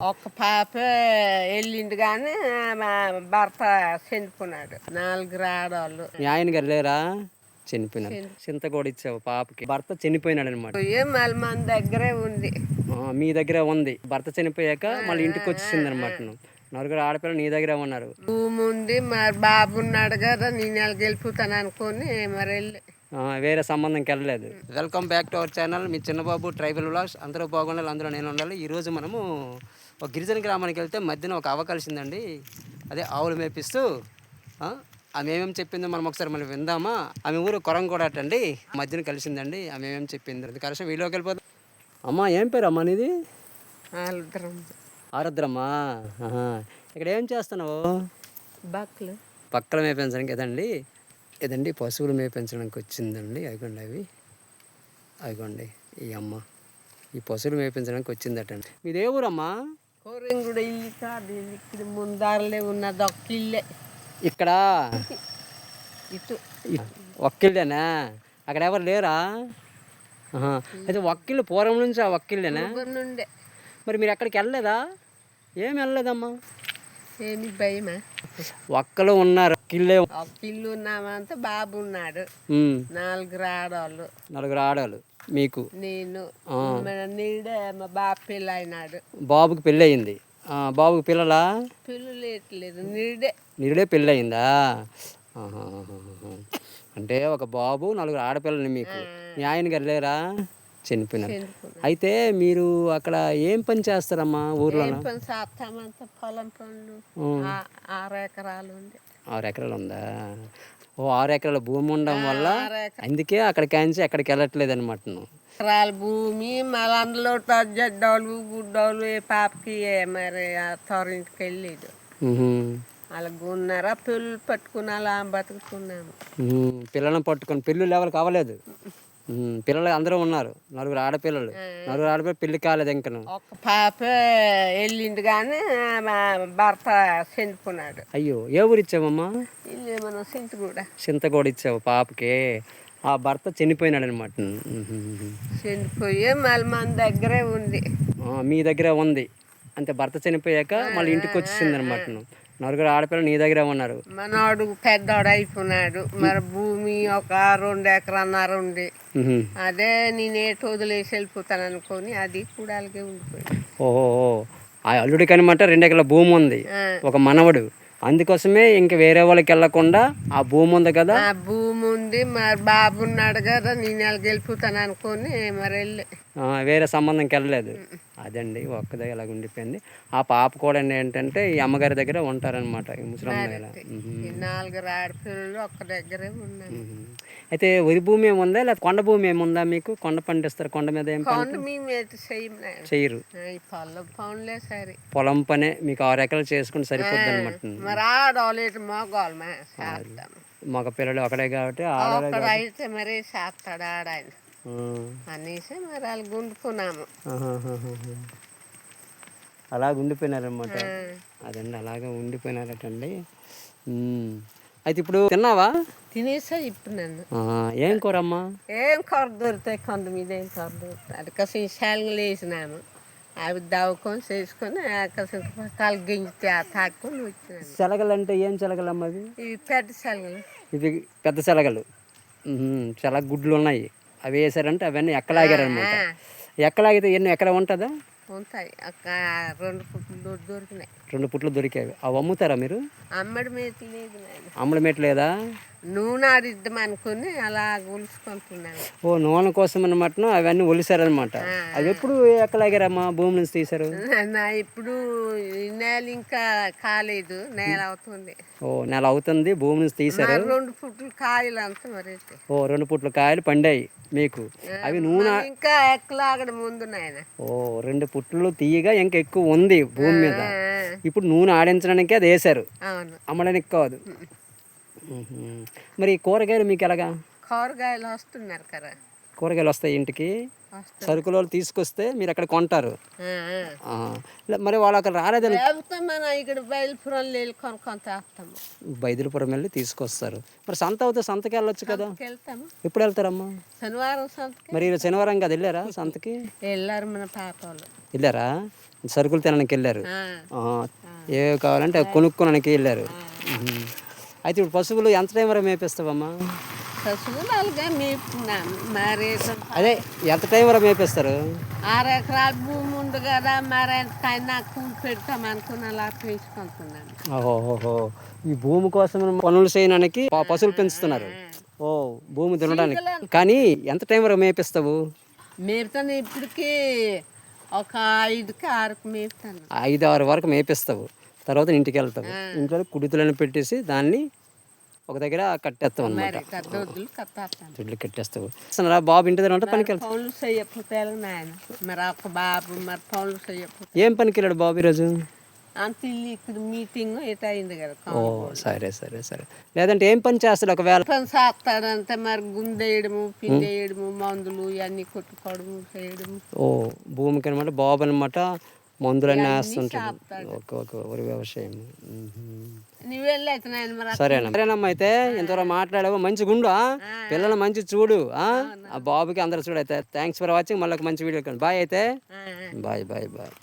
ఒక పాప వెళ్ళిండు కానీ మా భర్త చనిపోయినాడు. నాలుగు రాడాళ్ళు మీ ఆయన గారు లేరా? చనిపోయినారు చింత కూడా ఇచ్చావు పాపకి. భర్త చనిపోయినాడు అనమాట పోయి మళ్ళీ మన దగ్గరే ఉంది. మీ దగ్గర ఉంది. భర్త చనిపోయాక మళ్ళీ ఇంటికి వచ్చేసింది అనమాట నలుగురు ఆడపిల్లలు నీ దగ్గర ఉన్నారు. భూమి ఉంది మరి బాబు ఉన్నాడు కదా నేను నెలకి వెళ్ళిపోతాను అనుకొని మరి వెళ్ళి. ఆ, వేరే సంబంధంకి వెళ్ళలేదు. Welcome back to our channel me Chinnababu tribal vlogs అందరూ బాగుండాలి అందరూ నేను ఉండాలి. ఈరోజు మనము ఒక గిరిజన గ్రామానికి వెళ్తే మధ్యన ఒక అవ్వ కలిసిందండి అదే ఆవులు మేపిస్తూ ఆ, ఆమె ఏమేమి చెప్పిందో మనం ఒకసారి మనం విందామా? ఆమె ఊరు కొరంగూడ అండి మధ్యన కలిసిందండి ఆమె ఏమేమి చెప్పింది. అది కలిసి వీడియోకి వెళ్ళిపోతాం అమ్మా ఏం పేరు అమ్మా నీది? ఆరుద్రమ్మా. ఇక్కడ ఏం చేస్తున్నావు? బక్కలు. పక్కల మేపించడానికి కదండి ఇదండి పశువులు మేపించడానికి వచ్చిందండి. అదిగోండి అవి. అదిగోండి ఈ అమ్మ. ఈ పశువులు మేపించడానికి వచ్చిందటండి. మీది ఊరమ్మా? కోరింగుడు ఇల్లు కాదు ఇక్కడ ముందారులే ఉన్నది ఇక్కడ? ఇటు. ఒక్కిళ్ళేనా? అక్కడ ఎవరు లేరా. అయితే ఒక్కిళ్ళు పూర్వం నుంచి ఆ ఒక్కిళ్ళేనా? మరి మీరు ఎక్కడికి వెళ్ళలేదా? ఏం వెళ్ళలేదమ్మా? ఏమి భయమా? ఒక్కలు ఉన్నారు ఒక ఇల్లు ఉన్నామంతా బాబు ఉన్నాడు. ఉమ్. నాలుగు రాడాళ్ళు. నలుగురు ఆడాలు మీకు? నేను. నీడే మా బాబు పిల్ల అయినాడు బాబుకి పెళ్ళి అయింది బాబుకి పిల్లలా? పిల్లలు లేట్లేదు. నీడే. నిరుడే పెళ్ళి అయిందా. అంటే ఒక బాబు నలుగురు ఆడపిల్లని మీకు. మీ ఆయన గారు లేరా? చనిపోయినారు. అయితే మీరు అక్కడ ఏం పని చేస్తారమ్మా ఊర్లో పొలం పనులు. ఆరు ఎకరాలు ఉంది. ఆరు ఎకరాలు ఉందా? ఓ ఆరు ఎకరాల భూమి ఉండడం వల్ల అందుకే అక్కడ కాంచి ఎక్కడికి వెళ్ళట్లేదు అనమాట ఎకరాల భూమి మళ్ళీ అందులో జడ్డోళ్ళు గుడ్డోళ్ళు ఏ పాపకి మరి తోరింటికి వెళ్ళేది ఉహు. అలా గున్నారా పిల్లలు పట్టుకుని అలా బతుకుతున్నాము. పిల్లలను పట్టుకొని పిల్లలు ఎవరు కావలేదు. పిల్లలు అందరూ ఉన్నారు. నలుగురు ఆడపిల్లలు. నలుగురు ఆడపిల్లలు పెళ్ళి కాలేదు ఇంకా ఒక పాప వెళ్ళిండు కానీ మా భర్త చనిపోయినాడు. అయ్యో ఏ ఊరు ఇచ్చావమ్మా? ఇల్లు మనం చింత కూడా ఇచ్చావు పాపకి. ఆ భర్త చనిపోయినాడు అనమాట చనిపోయి మళ్ళీ మన దగ్గరే ఉంది. మీ దగ్గర ఉంది. అంతే భర్త చనిపోయాక మళ్ళీ ఇంటికి వచ్చేసింది అనమాట నలుగురు ఆడపిల్లలు నీ దగ్గర ఉన్నారు. మనవాడు పెద్దవాడు అయిపోయినాడు. మరి భూమి ఒక రెండు ఎకరన్నర ఉంది. అదే నేను ఏటు వదిలేసి వెళ్ళిపోతాను అనుకొని అది కూడా అలాగే ఉండిపోయింది. ఓహో ఆ అల్లుడికి అనమాట రెండు ఎకరాల భూమి ఉంది. ఒక మనవడు. అందుకోసమే ఇంక వేరే వాళ్ళకి వెళ్ళకుండా ఆ భూమి ఉంది కదా? ఆ భూమి ఉంది మరి బాబు ఉన్నాడు కదా నేను వెళ్ళిపోతాను అనుకొని మరి వెళ్ళి. వేరే సంబంధంకి వెళ్ళలేదు. అదండి ఒక్కదే ఇలాగ ఉండిపోయింది. ఆ పాప కూడా ఏంటంటే ఈ అమ్మగారి దగ్గర ఉంటారనమాట ఈ ముసలమ్మ నాలుగు ఆడపిల్లలు ఒక్క దగ్గరే ఉన్నాయి. అయితే వరి భూమి ఏముందా లేదా కొండ భూమి ఏముందా మీకు? కొండ పండిస్తారు కొండ మీద ఏం పంట కొండ మేము ఎటు చేయం నాయన. చెయ్యరు. ఆ, ఈ పొలం పనులే సరే. పొలం పనే మీకు ఆరు ఎకరాలు చేసుకుంటే సరిపోద్ది అనమాట మగ పిల్లలు ఒకడే కాబట్టి ఆడ అయితే మరి చేస్తాడు ఆడాయన అనేసి మరి వాళ్ళు గుండుకున్నాము. అలాగ ఉండిపోయినారనమాట అదండి అలాగే ఉండిపోయినారటండి. అయితే ఇప్పుడు తిన్నావా? తినేసా ఇప్పుడు నన్ను. ఏం కూరమ్మా? ఏం కూర దొరుకుతాయి కొంత మీద ఏం కూర దొరుకుతాయి? అది కసం శాలలు వేసినాము అవి దవ్వుకొని చేసుకొని కసం కాలు గింజితే తాక్కుని వచ్చినాము శలగలు అంటే ఏం శలగలమ్మా అవి? ఇవి పెద్ద శాలలు ఇవి పెద్ద శలగలు. శలగ గుడ్లు ఉన్నాయి. అవి వేసారంటే అవన్నీ ఎక్కలాగారనమాట. ఎక్కలాగితే ఎన్ని ఎక్కడ ఉంటుందా? ఉంటాయి. రెండు దొరికినాయి. రెండు పుట్లు దొరికేవి. అవి అమ్ముతారా మీరు? అమ్మడి లేదు మేట లేదా? నూనె ఆడిద్దాం అనుకుని అలా ఓ నూనె కోసం అనమాట అవన్నీ ఒలిసారనమాట అవి ఎప్పుడు ఎక్కలాగారమ్మా భూమి నుంచి తీశారు? ఇప్పుడు నేల ఇంకా కాలేదు నేల అవుతుంది. ఓ నెల అవుతుంది భూమి నుంచి తీశారు. రెండు పుట్లు కాయలు అంత మరి. ఓ రెండు పుట్ల కాయలు పండాయి మీకు. అవి నూనె ఇంకా ఎక్కలాగడ ముందు నాయన. ఓ రెండు పుట్లు తీయగా ఇంకా ఎక్కువ ఉంది భూమి మీద. ఇప్పుడు నూనె ఆడించడానికి అది వేశారు. అవును. అమ్మడానికి కాదు. మరి కూరగాయలు మీకు ఎలాగా? కూరగాయలు వస్తున్నారు కదా. కూరగాయలు వస్తాయి ఇంటికి. సరుకుల వాళ్ళు తీసుకొస్తే మీరు అక్కడ కొంటారు. మరి వాళ్ళు అక్కడ రాలేదని బైదులపురం వెళ్ళి తీసుకొస్తారు. మరి సంత అవుతే సంతకి వెళ్ళొచ్చు కదా ఎప్పుడు వెళ్తారమ్మా? శనివారం సంతకి. మరి శనివారం కదా వెళ్ళారా సంతకి? వెళ్ళారు మన పాప వాళ్ళు. వెళ్ళారా? సరుకులు తినడానికి వెళ్ళారు. ఏవి కావాలంటే కొనుక్కోడానికి వెళ్ళారు. అయితే ఇప్పుడు పశువులు ఎంత టైం వరకు మేపిస్తావమ్మా? అదే ఎంత టైం వరకు మేపిస్తారు? ఆరు ఎకరాల భూమి ఉంది కదా మరి ఎంతకైనా కూలి పెడతాం అనుకుని అలా పెంచుకుంటున్నాను. ఓహోహో ఈ భూమి కోసం పనులు చేయడానికి పశువులు పెంచుతున్నారు. ఓ భూమి దున్నడానికి కానీ ఎంత టైం వరకు మేపిస్తావు? మేపుతాను ఇప్పటికి ఒక ఐదుకి ఆరుకి మేపుతాను. ఐదు ఆరు వరకు మేపిస్తావు. తర్వాత ఇంటికి వెళ్తావు. ఇంట్లో కుడితులను పెట్టేసి దాన్ని ఒక దగ్గర కట్టేస్తావు అనమాట కట్టేస్తావు. అసలు బాబు ఇంటి దగ్గర ఉంటే పనికి వెళ్తావు పనులు చేయకపోతే నాయన. మరి ఒక బాబు మరి పనులు చేయకపోతే ఏం పనికి వెళ్ళాడు బాబు ఈరోజు? అంత ఇల్లు ఇక్కడ మీటింగ్ ఇట్ అయింది కదా ఓ సరే సరే సరే. లేదంటే ఏం పని చేస్తాడు ఒకవేళ? పని చేస్తాడంటే మరి గుండేయడము పిండేయడము మందులు ఇవన్నీ కొట్టుకోవడము చేయడము. ఓ భూమికి అనమాట బాబు అనమాట మందులన్నీ వేస్తుంటాడు. ఓకే ఓకే వరి వ్యవసాయం. మరి సరేనమ్మా. అయితే ఎంతవరకు మాట్లాడావు? మంచి గుండు? పిల్లలు మంచి చూడు ఆ? బాబుకి అందరు చూడు అయితే. థ్యాంక్స్ ఫర్ వాచింగ్ మళ్ళీ ఒక మంచి వీడియో బాయ్ అయితే. Bye bye bye